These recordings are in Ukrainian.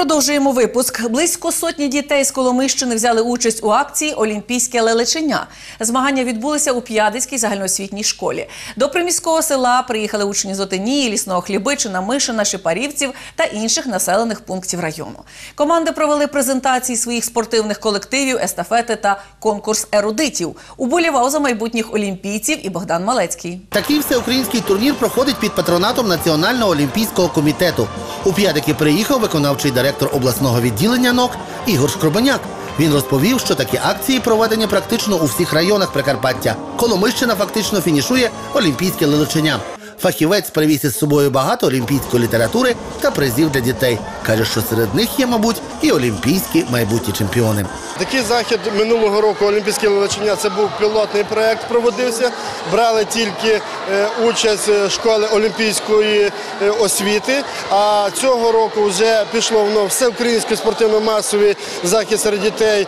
Продовжуємо випуск. Близько сотні дітей з Коломищини взяли участь у акції Олімпійське лелечення. Змагання відбулися у П'ядицькій загальноосвітній школі. До приміського села приїхали учні з Отинії, Лісного Хлібичина, Мишина, Шипарівців та інших населених пунктів району. Команди провели презентації своїх спортивних колективів, естафети та конкурс ерудитів. Уболівав за майбутніх олімпійців і Богдан Малецький. Такий всеукраїнський турнір проходить під патронатом Національного олімпійського комітету. У п'ятики приїхав виконавчий директор обласного відділення НОК Ігор Шкробаняк. Він розповів, що такі акції проведені практично у всіх районах Прикарпаття. Коломищина фактично фінішує олімпійське лилочення. Фахівець привіз із собою багато олімпійської літератури та призів для дітей. Каже, що серед них є, мабуть, і олімпійські майбутні чемпіони. Такий захід минулого року Олімпійське лелечення це був пілотний проект, проводився. Брали тільки е, участь е, школи олімпійської е, освіти. А цього року вже пішло воно всеукраїнський спортивно-масовий захід серед дітей,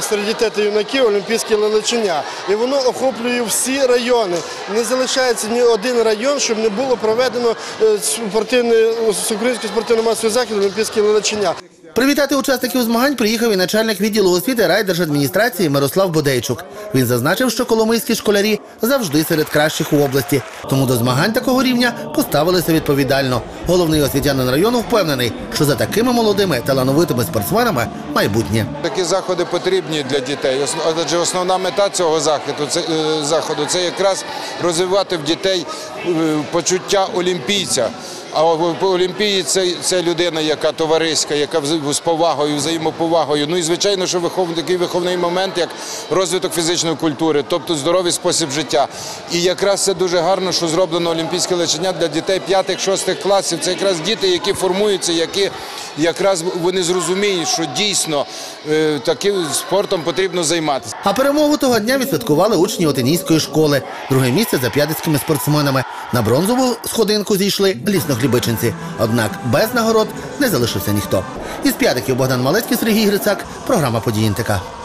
серед дітей та юнаків Олімпійське лелечення. І воно охоплює всі райони. Не залишається ні один район, щоб не було проведено е, спортивний всеукраїнський спортивно-масовий захід Олімпійські лелечення. Привітати учасників змагань приїхав і начальник відділу освіти райдержадміністрації Мирослав Бодейчук. Він зазначив, що коломийські школярі завжди серед кращих у області. Тому до змагань такого рівня поставилися відповідально. Головний освітянин району впевнений, що за такими молодими талановитими спортсменами майбутнє. Такі заходи потрібні для дітей. Адже основна мета цього заходу це, е, заходу це якраз розвивати в дітей е, почуття олімпійця. А о- олімпієць це, це людина, яка товариська, яка з повагою, взаємоповагою. Ну і звичайно, що вихов, такий виховний момент, як розвиток фізичної культури, тобто здоровий спосіб життя. І якраз це дуже гарно, що зроблено олімпійське лечення для дітей 5-6 класів. Це якраз діти, які формуються, які якраз вони зрозуміють, що дійсно е, таким спортом потрібно займатися. А перемогу того дня відсвяткували учні Отинійської школи. Друге місце за п'ятицькими спортсменами. На бронзову сходинку зійшли ліснохлібичинці. Однак без нагород не залишився ніхто. Із п'ятиків Богдан Малецький, Сергій Грицак. Програма «Події НТК».